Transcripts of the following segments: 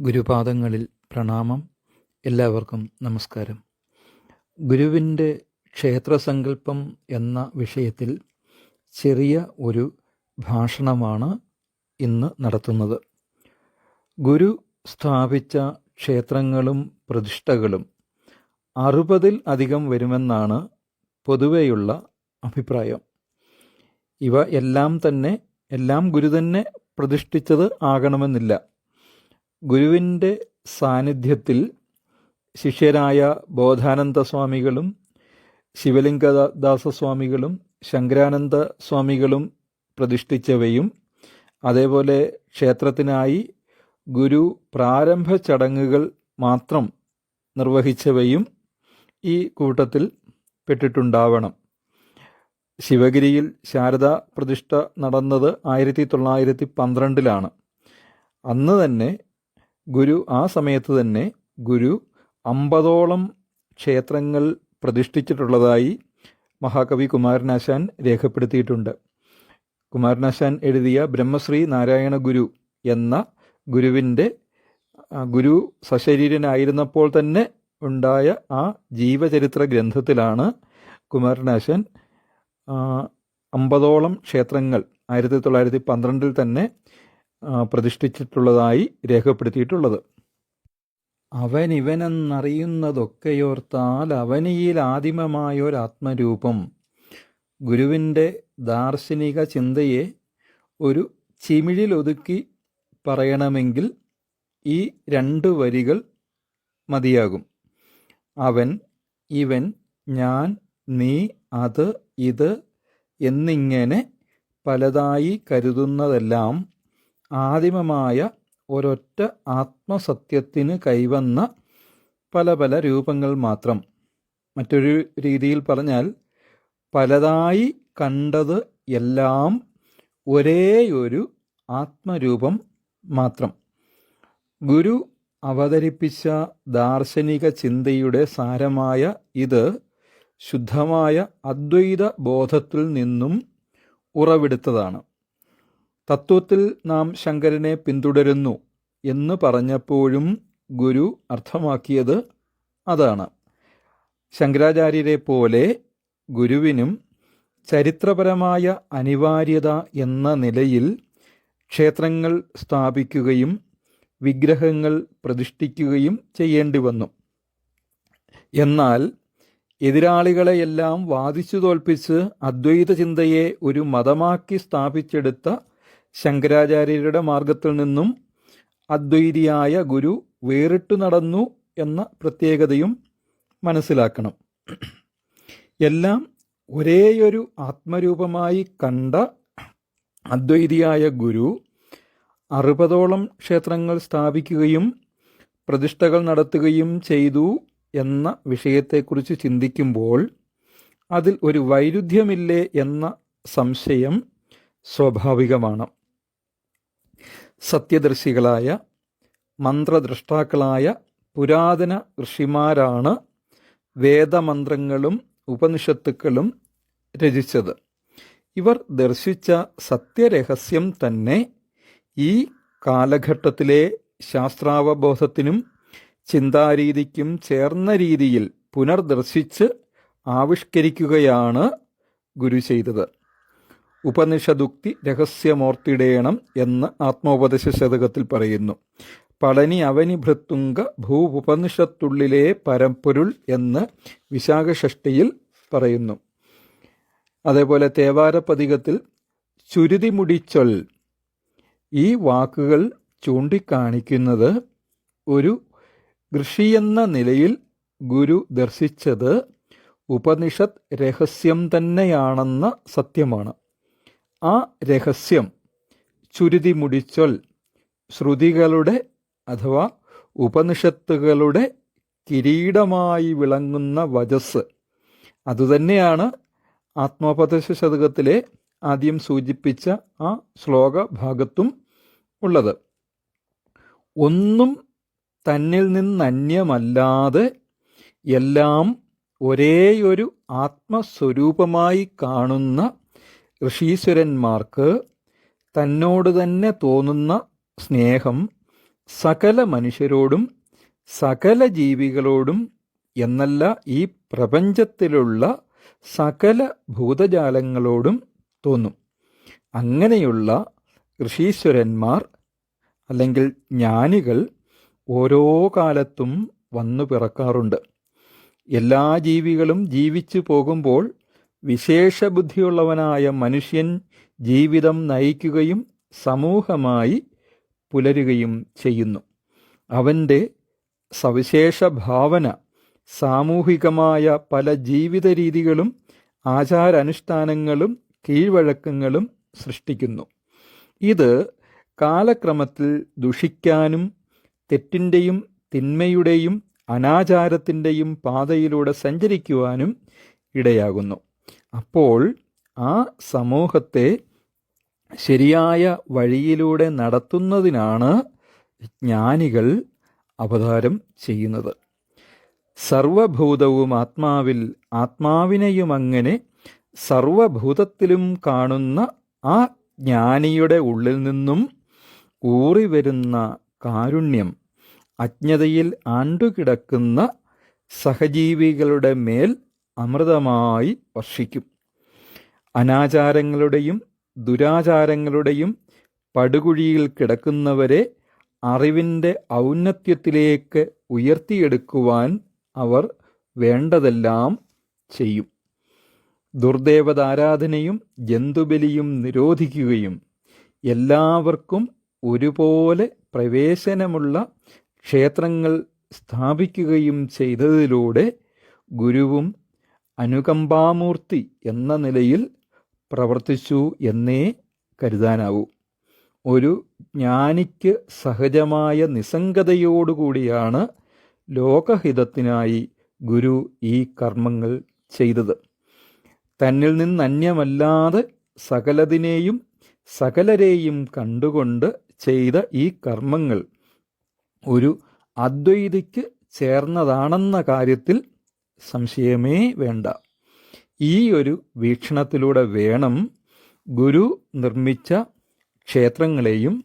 ഗുരുപാദങ്ങളിൽ പ്രണാമം. എല്ലാവർക്കും നമസ്കാരം. ഗുരുവിന്റെ ക്ഷേത്രസങ്കല്പം എന്ന വിഷയത്തിൽ ചെറിയ ഒരു ഭാഷണമാണ് ഇന്ന് നടത്തുന്നത്. ഗുരു സ്ഥാപിച്ച ക്ഷേത്രങ്ങളും പ്രതിഷ്ഠകളും അറുപതിൽ അധികം വരുമെന്നാണ് പൊതുവെയുള്ള അഭിപ്രായം. ഇവ എല്ലാം തന്നെ എല്ലാം ഗുരു തന്നെ പ്രതിഷ്ഠിച്ചത് ആകണമെന്നില്ല. ഗുരുവിന്റെ സാന്നിധ്യത്തിൽ ശിഷ്യരായ ബോധാനന്ദ സ്വാമികളും ശിവലിംഗദാസസ്വാമികളും ശങ്കരാനന്ദ സ്വാമികളും പ്രതിഷ്ഠിച്ചവയും അതേപോലെ ക്ഷേത്രത്തിനായി ഗുരു പ്രാരംഭ ചടങ്ങുകൾ മാത്രം നിർവഹിച്ചവയും ഈ കൂട്ടത്തിൽ പെട്ടിട്ടുണ്ടാവണം. ശിവഗിരിയിൽ ശാരദ പ്രതിഷ്ഠ നടന്നത് ആയിരത്തി തൊള്ളായിരത്തി പന്ത്രണ്ടിലാണ്. അന്ന് തന്നെ ഗുരു ആ സമയത്ത് തന്നെ ഗുരു അമ്പതോളം ക്ഷേത്രങ്ങൾ പ്രതിഷ്ഠിച്ചിട്ടുള്ളതായി മഹാകവി കുമാരനാശാൻ രേഖപ്പെടുത്തിയിട്ടുണ്ട്. കുമാരനാശാൻ എഴുതിയ ബ്രഹ്മശ്രീ നാരായണ ഗുരു എന്ന ഗുരുവിന്റെ ഗുരു സശരീരനായിരുന്നപ്പോൾ തന്നെ ഉണ്ടായ ആ ജീവചരിത്ര ഗ്രന്ഥത്തിലാണ് കുമാരനാശാൻ അമ്പതോളം ക്ഷേത്രങ്ങൾ ആയിരത്തി തൊള്ളായിരത്തി പന്ത്രണ്ടിൽ തന്നെ പ്രതിഷ്ഠിച്ചിട്ടുള്ളതായി രേഖപ്പെടുത്തിയിട്ടുള്ളത്. അവനിവനെന്നറിയുന്നതൊക്കെയോർത്താൽ അവനിയിൽ ആദിമമായൊരാത്മരൂപം ഗുരുവിന്റെ ദാർശനിക ചിന്തയെ ഒരു ചിമിഴിലൊതുക്കി പറയണമെങ്കിൽ ഈ രണ്ട് വരികൾ മതിയാകും. അവൻ ഇവൻ ഞാൻ നീ അത് ഇത് എന്നിങ്ങനെ പലതായി കരുതുന്നതെല്ലാം ആദിമമായ ഒരൊറ്റ ആത്മസത്യത്തിന് കൈവന്ന പല പല രൂപങ്ങൾ മാത്രം. മറ്റൊരു രീതിയിൽ പറഞ്ഞാൽ പലതായി കണ്ടത് എല്ലാം ഒരേയൊരു ആത്മരൂപം മാത്രം. ഗുരു അവതരിപ്പിച്ച ദാർശനിക ചിന്തയുടെ സാരമായ ഇത് ശുദ്ധമായ അദ്വൈത ബോധത്തിൽ നിന്നും ഉറവെടുത്തതാണ്. തത്വത്തിൽ നാം ശങ്കരനെ പിന്തുടരുന്നു എന്ന് പറഞ്ഞപ്പോഴും ഗുരു അർത്ഥമാക്കിയത് അതാണ്. ശങ്കരാചാര്യരെ പോലെ ഗുരുവിനും ചരിത്രപരമായ അനിവാര്യത എന്ന നിലയിൽ ക്ഷേത്രങ്ങൾ സ്ഥാപിക്കുകയും വിഗ്രഹങ്ങൾ പ്രതിഷ്ഠിക്കുകയും ചെയ്യേണ്ടി വന്നു എന്നാൽ എതിരാളികളെയെല്ലാം വാദിച്ചു തോൽപ്പിച്ച് അദ്വൈത ചിന്തയെ ഒരു മതമാക്കി സ്ഥാപിച്ചെടുത്ത ശങ്കരാചാര്യരുടെ മാർഗത്തിൽ നിന്നും അദ്വൈതിയായ ഗുരു വേറിട്ടു നടന്നു എന്ന പ്രത്യേകതയും മനസ്സിലാക്കണം. എല്ലാം ഒരേയൊരു ആത്മരൂപമായി കണ്ട അദ്വൈതിയായ ഗുരു അറുപതോളം ക്ഷേത്രങ്ങൾ സ്ഥാപിക്കുകയും പ്രതിഷ്ഠകൾ നടത്തുകയും ചെയ്തു എന്ന വിഷയത്തെക്കുറിച്ച് ചിന്തിക്കുമ്പോൾ അതിൽ ഒരു വൈരുദ്ധ്യമില്ലേ എന്ന സംശയം സ്വാഭാവികമാണ്. സത്യദർശികളായ മന്ത്രദ്രഷ്ടാക്കളായ പുരാതന ഋഷിമാരാണ് വേദമന്ത്രങ്ങളും ഉപനിഷത്തുക്കളും രചിച്ചത്. ഇവർ ദർശിച്ച സത്യരഹസ്യം തന്നെ ഈ കാലഘട്ടത്തിലെ ശാസ്ത്രാവബോധത്തിനും ചിന്താരീതിക്കും ചേർന്ന രീതിയിൽ പുനർദർശിച്ച് ആവിഷ്കരിക്കുകയാണ് ഗുരു ചെയ്തത്. ഉപനിഷദുക്തി രഹസ്യമോർത്തിടേണം എന്ന് ആത്മോപദേശ ശതകത്തിൽ പറയുന്നു. പളനി അവനി ഭൃത്തുങ്ക ഭൂപനിഷത്തുള്ളിലെ പരമ്പൊരുൾ എന്ന് വിശാഖഷ്ഠിയിൽ പറയുന്നു. അതേപോലെ തേവാരപതികത്തിൽ ചുരുതി മുടിച്ചൊൽ ഈ വാക്കുകൾ ചൂണ്ടിക്കാണിക്കുന്നത് ഒരു കൃഷിയെന്ന നിലയിൽ ഗുരു ദർശിച്ചത് ഉപനിഷത്ത് രഹസ്യം തന്നെയാണെന്ന സത്യമാണ്. ആ രഹസ്യം ചുരുതി മുടിച്ചൊൽ ശ്രുതികളുടെ അഥവാ ഉപനിഷത്തുകളുടെ കിരീടമായി വിളങ്ങുന്ന വജസ്. അതുതന്നെയാണ് ആത്മോപദേശ ശതകത്തിലെ ആദ്യം സൂചിപ്പിച്ച ആ ശ്ലോക ഭാഗത്തും ഉള്ളത്. ഒന്നും തന്നിൽ നിന്നന്യമല്ലാതെ എല്ലാം ഒരേയൊരു ആത്മസ്വരൂപമായി കാണുന്ന ഋഷീശ്വരന്മാർക്ക് തന്നോട് തന്നെ തോന്നുന്ന സ്നേഹം സകല മനുഷ്യരോടും സകല ജീവികളോടും എന്നല്ല ഈ പ്രപഞ്ചത്തിലുള്ള സകല ഭൂതജാലങ്ങളോടും തോന്നും. അങ്ങനെയുള്ള ഋഷീശ്വരന്മാർ അല്ലെങ്കിൽ ജ്ഞാനികൾ ഓരോ കാലത്തും വന്നു പിറക്കാറുണ്ട്. എല്ലാ ജീവികളും ജീവിച്ചു പോകുമ്പോൾ വിശേഷബുദ്ധിയുള്ളവനായ മനുഷ്യൻ ജീവിതം നയിക്കുകയും സമൂഹമായി പുലരുകയും ചെയ്യുന്നു. അവന്റെ സവിശേഷ ഭാവന സാമൂഹികമായ പല ജീവിത രീതികളും ആചാരാനുഷ്ഠാനങ്ങളും കീഴ്വഴക്കങ്ങളും സൃഷ്ടിക്കുന്നു. ഇത് കാലക്രമത്തിൽ ദുഷിക്കാനും തെറ്റിന്റെയും തിന്മയുടെയും അനാചാരത്തിന്റെയും പാതയിലൂടെ സഞ്ചരിക്കുവാനും ഇടയാകുന്നു. അപ്പോൾ ആ സമൂഹത്തെ ശരിയായ വഴിയിലൂടെ നടത്തുന്നതിനാണ് ജ്ഞാനികൾ അവതാരം ചെയ്യുന്നത്. സർവഭൂതവും ആത്മാവിൽ ആത്മാവിനെയും അങ്ങനെ സർവഭൂതത്തിലും കാണുന്ന ആ ജ്ഞാനിയുടെ ഉള്ളിൽ നിന്നും ഊറി വരുന്ന കാരുണ്യം അജ്ഞതയിൽ ആണ്ടുകിടക്കുന്ന സഹജീവികളുടെ മേൽ അമൃതമായി വർഷിക്കും. അനാചാരങ്ങളുടെയും ദുരാചാരങ്ങളുടെയും പടുകുഴിയിൽ കിടക്കുന്നവരെ അറിവിന്റെ ഔന്നത്യത്തിലേക്ക് ഉയർത്തിയെടുക്കുവാൻ അവർ വേണ്ടതെല്ലാം ചെയ്യും. ദുർദേവതാരാധനയും ജന്തുബലിയും നിരോധിക്കുകയും എല്ലാവർക്കും ഒരുപോലെ പ്രവേശനമുള്ള ക്ഷേത്രങ്ങൾ സ്ഥാപിക്കുകയും ചെയ്തതിലൂടെ ഗുരുവും അനുകമ്പാമൂർത്തി എന്ന നിലയിൽ പ്രവർത്തിച്ചു എന്നേ കരുതാനാവൂ. ഒരു ജ്ഞാനിക്ക് സഹജമായ നിസ്സംഗതയോടുകൂടിയാണ് ലോകഹിതത്തിനായി ഗുരു ഈ കർമ്മങ്ങൾ ചെയ്തത്. തന്നിൽ നിന്ന് അന്യമല്ലാതെ സകലതിനെയും സകലരെയും കണ്ടുകൊണ്ട് ചെയ്ത ഈ കർമ്മങ്ങൾ ഒരു അദ്വൈതിക്ക് ചേർന്നതാണെന്ന കാര്യത്തിൽ സംശയമേ വേണ്ട. ഈ ഒരു വീക്ഷണത്തിലൂടെ വേണം ഗുരു നിർമ്മിച്ച ക്ഷേത്രങ്ങളെയും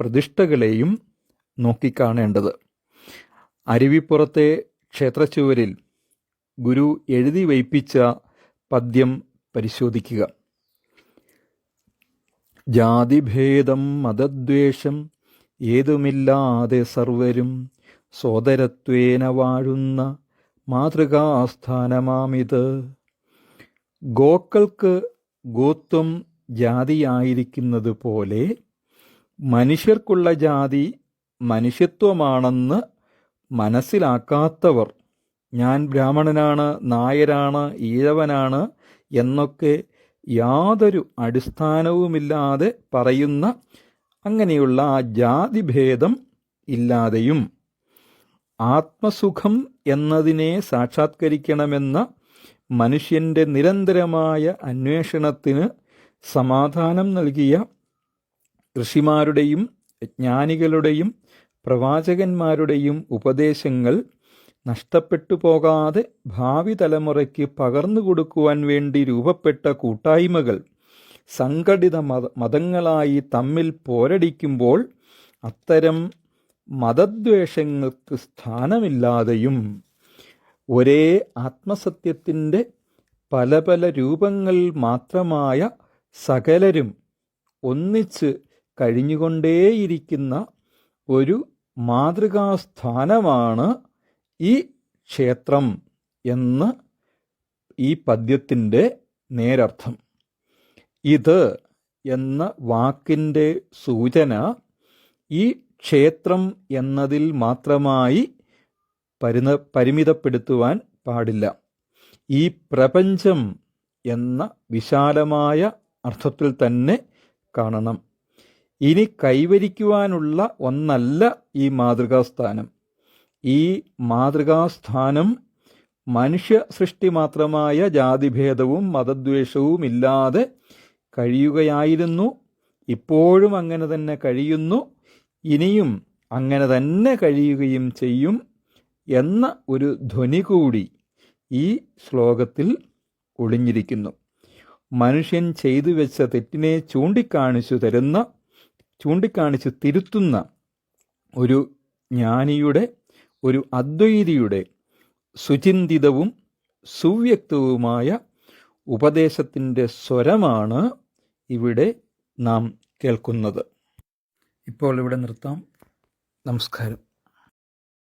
പ്രതിഷ്ഠകളെയും നോക്കിക്കാണേണ്ടത്. അരുവിപ്പുറത്തെ ക്ഷേത്രച്ചുവരിൽ ഗുരു എഴുതി വയ്പ്പിച്ച പദ്യം പരിശോധിക്കുക. ജാതിഭേദം മതദ്വേഷം ഏതുമില്ലാതെ സർവരും സോദരത്വേന വാഴുന്ന മാതൃകാസ്ഥാനമാമിത് ഗോക്കൾക്ക് ഗോത്വം ജാതിയായിരിക്കുന്നത് പോലെ മനുഷ്യർക്കുള്ള ജാതി മനുഷ്യത്വമാണെന്ന് മനസ്സിലാക്കാത്തവർ ഞാൻ ബ്രാഹ്മണനാണ് നായരാണ് ഈഴവനാണ് എന്നൊക്കെ യാതൊരു അടിസ്ഥാനവുമില്ലാതെ പറയുന്ന അങ്ങനെയുള്ള ആ ജാതിഭേദം ഇല്ലാതെയും ആത്മസുഖം എന്നതിനെ സാക്ഷാത്കരിക്കണമെന്ന മനുഷ്യന്റെ നിരന്തരമായ അന്വേഷണത്തിന് സമാധാനം നൽകിയ ഋഷിമാരുടെയും ജ്ഞാനികളുടെയും പ്രവാചകന്മാരുടെയും ഉപദേശങ്ങൾ നഷ്ടപ്പെട്ടു പോകാതെ ഭാവി തലമുറയ്ക്ക് പകർന്നു കൊടുക്കുവാൻ വേണ്ടി രൂപപ്പെട്ട കൂട്ടായ്മകൾ സംഘടിത മത മതങ്ങളായി തമ്മിൽ പോരടിക്കുമ്പോൾ അത്തരം മതദ്വേഷങ്ങൾക്ക് സ്ഥാനമില്ലാതെയും ഒരേ ആത്മസത്യത്തിന്റെ പല പല രൂപങ്ങൾ മാത്രമായ സകലരും ഒന്നിച്ച് കഴിഞ്ഞുകൊണ്ടേയിരിക്കുന്ന ഒരു മാതൃകാസ്ഥാനമാണ് ഈ ക്ഷേത്രം എന്ന് ഈ പദ്യത്തിന്റെ നേരർത്ഥം. ഇത് എന്ന വാക്കിന്റെ സൂചന ഈ ക്ഷേത്രം എന്നതിൽ മാത്രമായി പരിണ പരിമിതപ്പെടുത്തുവാൻ പാടില്ല. ഈ പ്രപഞ്ചം എന്ന വിശാലമായ അർത്ഥത്തിൽ തന്നെ കാണണം. ഇനി കൈവരിക്കുവാനുള്ള ഒന്നല്ല ഈ മാതൃകാസ്ഥാനം. ഈ മാതൃകാസ്ഥാനം മനുഷ്യ സൃഷ്ടി മാത്രമായ ജാതിഭേദവും മതദ്വേഷവും ഇല്ലാതെ കഴിയുകയായിരുന്നു. ഇപ്പോഴും അങ്ങനെ തന്നെ കഴിയുന്നു. ഇനിയും അങ്ങനെ തന്നെ കഴിയുകയും ചെയ്യും എന്ന ഒരു ധ്വനി കൂടി ഈ ശ്ലോകത്തിൽ ഒളിഞ്ഞിരിക്കുന്നു. മനുഷ്യൻ ചെയ്തു വെച്ച തെറ്റിനെ ചൂണ്ടിക്കാണിച്ചു തരുന്ന ചൂണ്ടിക്കാണിച്ച് തിരുത്തുന്ന ഒരു ജ്ഞാനിയുടെ ഒരു അദ്വൈതിയുടെ സുചിന്തിതവും സുവ്യക്തവുമായ ഉപദേശത്തിന്റെ സ്വരമാണ് ഇവിടെ നാം കേൾക്കുന്നത്. ഇപ്പോൾ ഇവിടെ നിർത്താം. നമസ്കാരം.